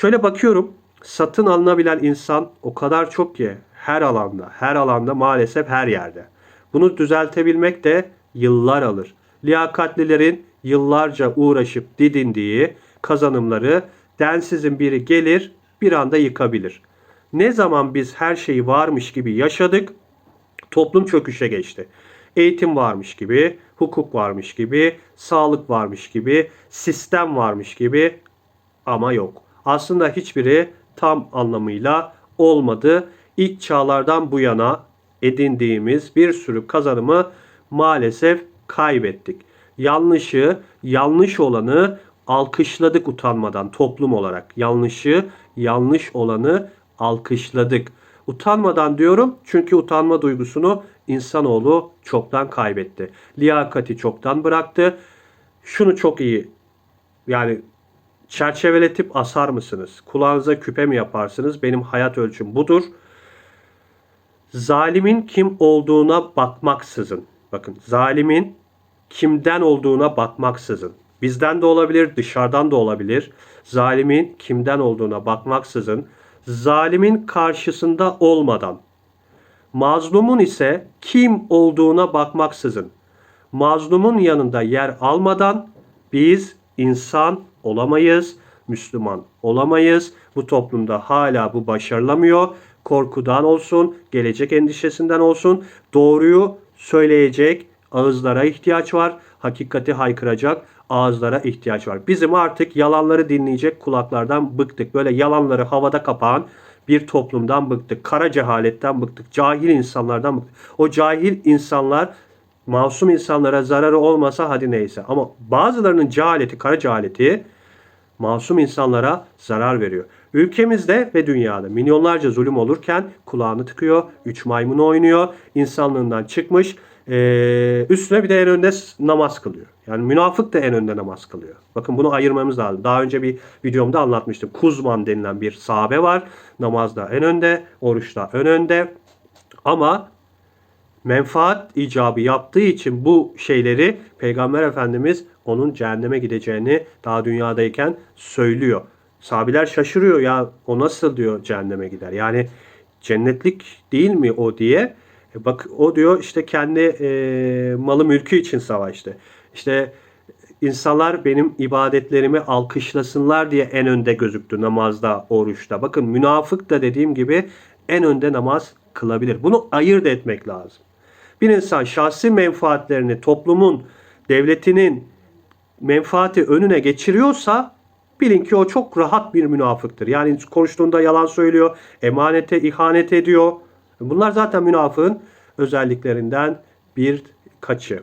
Şöyle bakıyorum satın alınabilen insan o kadar çok ki her alanda, her alanda maalesef her yerde. Bunu düzeltebilmek de yıllar alır. Liyakatlilerin yıllarca uğraşıp didindiği kazanımları densizin biri gelir bir anda yıkabilir. Ne zaman biz her şeyi varmış gibi yaşadık, toplum çöküşe geçti. Eğitim varmış gibi, hukuk varmış gibi, sağlık varmış gibi, sistem varmış gibi ama yok. Aslında hiçbiri tam anlamıyla olmadı. İlk çağlardan bu yana edindiğimiz bir sürü kazanımı maalesef kaybettik. Yanlışı, yanlış olanı alkışladık utanmadan toplum olarak. Yanlışı, yanlış olanı alkışladık. Utanmadan diyorum çünkü utanma duygusunu insanoğlu çoktan kaybetti. Liyakati çoktan bıraktı. Şunu çok iyi yani çerçeveletip asar mısınız? Kulağınıza küpe mi yaparsınız? Benim hayat ölçüm budur. Zalimin kim olduğuna bakmaksızın. Bakın zalimin kimden olduğuna bakmaksızın. Bizden de olabilir, dışarıdan da olabilir. Zalimin kimden olduğuna bakmaksızın, zalimin karşısında olmadan, mazlumun ise kim olduğuna bakmaksızın, mazlumun yanında yer almadan biz insan olamayız, Müslüman olamayız. Bu toplumda hala bu başarılamıyor. Korkudan olsun, gelecek endişesinden olsun doğruyu söyleyecek ağızlara ihtiyaç var. Hakikati haykıracak ağızlara ihtiyaç var. Bizim artık yalanları dinleyecek kulaklardan bıktık. Böyle yalanları havada kapağın bir toplumdan bıktık. Kara cehaletten bıktık. Cahil insanlardan bıktık. O cahil insanlar masum insanlara zararı olmasa hadi neyse. Ama bazılarının cehaleti, kara cehaleti masum insanlara zarar veriyor. Ülkemizde ve dünyada milyonlarca zulüm olurken kulağını tıkıyor, üç maymunu oynuyor, insanlığından çıkmış, üstüne bir de en önde namaz kılıyor. Yani münafık da en önde namaz kılıyor. Bakın bunu ayırmamız lazım. Daha önce bir videomda anlatmıştım. Kuzman denilen bir sahabe var. Namazda en önde, oruçta en önde. Ama menfaat icabı yaptığı için bu şeyleri Peygamber Efendimiz onun cehenneme gideceğini daha dünyadayken söylüyor. Sahabiler şaşırıyor ya o nasıl diyor cehenneme gider. Yani cennetlik değil mi o diye. E bak o diyor işte kendi e, malı mülkü için savaştı. İşte insanlar benim ibadetlerimi alkışlasınlar diye en önde gözüktü namazda, oruçta. Bakın münafık da dediğim gibi en önde namaz kılabilir. Bunu ayırt etmek lazım. Bir insan şahsi menfaatlerini toplumun, devletinin menfaati önüne geçiriyorsa bilin ki o çok rahat bir münafıktır. Yani konuştuğunda yalan söylüyor, emanete ihanet ediyor. Bunlar zaten münafığın özelliklerinden bir kaçı.